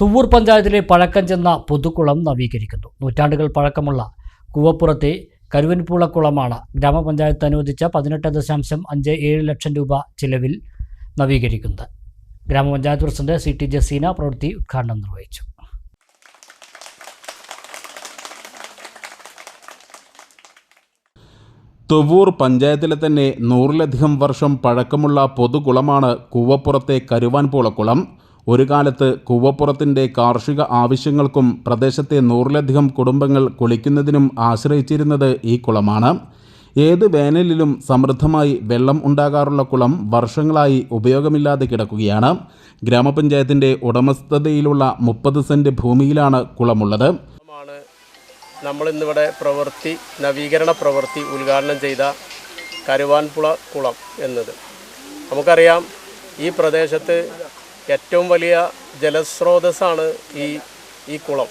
തുവ്വൂർ പഞ്ചായത്തിലെ പഴക്കം ചെന്ന പുതുക്കുളം നവീകരിക്കുന്നു. നൂറ്റാണ്ടുകൾ പഴക്കമുള്ള കൂവപ്പുറത്തെ കരുവൻപൂളക്കുളമാണ് ഗ്രാമപഞ്ചായത്ത് അനുവദിച്ച പതിനെട്ട് ദശാംശം അഞ്ച് ഏഴ് ലക്ഷം രൂപ ചിലവിൽ നവീകരിക്കുന്നത്. ഗ്രാമപഞ്ചായത്ത് പ്രസിഡന്റ് സി ടി ജസീന പ്രവൃത്തി ഉദ്ഘാടനം നിർവഹിച്ചു. തുവൂർ പഞ്ചായത്തിലെ തന്നെ നൂറിലധികം വർഷം പഴക്കമുള്ള പൊതുകുളമാണ് കൂവപ്പുറത്തെ കരുവാൻപൂളക്കുളം. ഒരു കാലത്ത് കൂവപ്പുറത്തിന്റെ കാർഷിക ആവശ്യങ്ങൾക്കും പ്രദേശത്തെ നൂറിലധികം കുടുംബങ്ങൾ കുളിക്കുന്നതിനും ആശ്രയിച്ചിരുന്നത് ഈ കുളമാണ്. ഏത് വേനലിലും സമൃദ്ധമായി വെള്ളം ഉണ്ടാകാറുള്ള കുളം വർഷങ്ങളായി ഉപയോഗമില്ലാതെ കിടക്കുകയാണ്. ഗ്രാമപഞ്ചായത്തിന്റെ ഉടമസ്ഥതയിലുള്ള മുപ്പത് സെന്റ് ഭൂമിയിലാണ് കുളമുള്ളത്. നമ്മളിന്നിവിടെ പ്രവൃത്തി നവീകരണ പ്രവൃത്തി ഉദ്ഘാടനം ചെയ്ത കരുവാൻപുള കുളം എന്നത്. നമുക്കറിയാം ഈ പ്രദേശത്ത് ഏറ്റവും വലിയ ജലസ്രോതസ്സാണ് ഈ ഈ കുളം.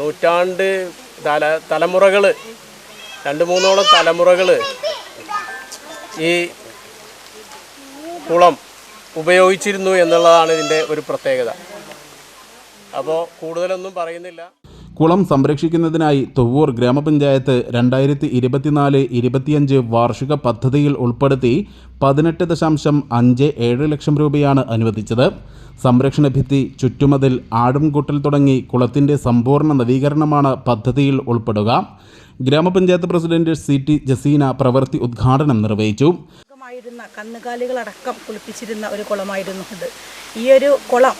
നൂറ്റാണ്ട് തല തലമുറകൾ രണ്ട് മൂന്നോളം തലമുറകൾ ഈ കുളം ഉപയോഗിച്ചിരുന്നു എന്നുള്ളതാണ് ഇതിന്റെ ഒരു പ്രത്യേകത. അപ്പോൾ കൂടുതലൊന്നും പറയുന്നില്ല. കുളം സംരക്ഷിക്കുന്നതിനായി തൊവ്വൂർ ഗ്രാമപഞ്ചായത്ത് രണ്ടായിരത്തി ഇരുപത്തിനാല് ഇരുപത്തിയഞ്ച് വാർഷിക പദ്ധതിയിൽ ഉൾപ്പെടുത്തി പതിനെട്ട് ദശാംശം അഞ്ച് ഏഴ് ലക്ഷം രൂപയാണ് അനുവദിച്ചത്. സംരക്ഷണ ഭിത്തി ചുറ്റുമതിൽ ആടുംകൂട്ടൽ തുടങ്ങി കുളത്തിന്റെ സമ്പൂർണ നവീകരണമാണ് പദ്ധതിയിൽ ഉൾപ്പെടുക. ഗ്രാമപഞ്ചായത്ത് പ്രസിഡന്റ് സി ടി ജസീന പ്രവൃത്തി ഉദ്ഘാടനം നിർവഹിച്ചു. കന്നുകാലികളടക്കം കുളിപ്പിച്ചിരുന്ന ഒരു കുളമായിരുന്നു ഇത്. ഈ ഒരു കുളം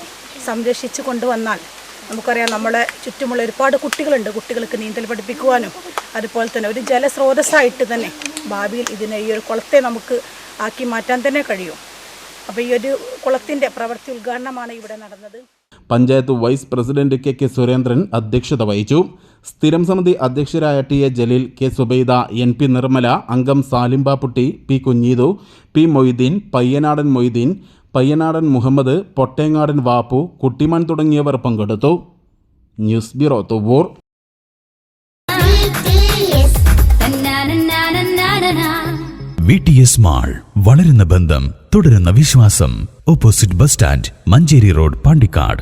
സംരക്ഷിച്ചു കൊണ്ടുവന്നാൽ നമുക്കറിയാം നമ്മളെ ചുറ്റുമുള്ള ഒരുപാട് കുട്ടികളുണ്ട്. കുട്ടികൾക്ക് നീന്തൽ പഠിപ്പിക്കുവാനും അതുപോലെ തന്നെ ഒരു ജലസ്രോതസ്സായിട്ട് തന്നെ ഭാവിയിൽ ഇതിനെ ഈ ഒരു കുളത്തെ നമുക്ക് ആക്കി മാറ്റാൻ തന്നെ കഴിയും. അപ്പോൾ ഈ ഒരു കുളത്തിന്റെ പ്രവൃത്തി ഉദ്ഘാടനമാണ് ഇവിടെ നടന്നത്. Panchayat vice president K K Surendran അധ്യക്ഷത വഹിച്ചു. സ്ഥിരം സമിതി അധ്യക്ഷരായ T A Jaleel K Subaida N P Nirmala അംഗം സാലിംബാപ്പുട്ടി പി കുഞ്ഞീതു പി മൊയ്തീൻ പയ്യനാടൻ മൊയ്തീൻ പയ്യനാടൻ മുഹമ്മദ് പൊട്ടേങ്ങാടൻ വാപ്പു കുട്ടിമാൻ തുടങ്ങിയവർ പങ്കെടുത്തു. News bureau Thuvoor V T S mall വളരുന്ന ബന്ധം തുടരുന്ന വിശ്വാസം. Opposite bus stand Manjeri road Pandikkad.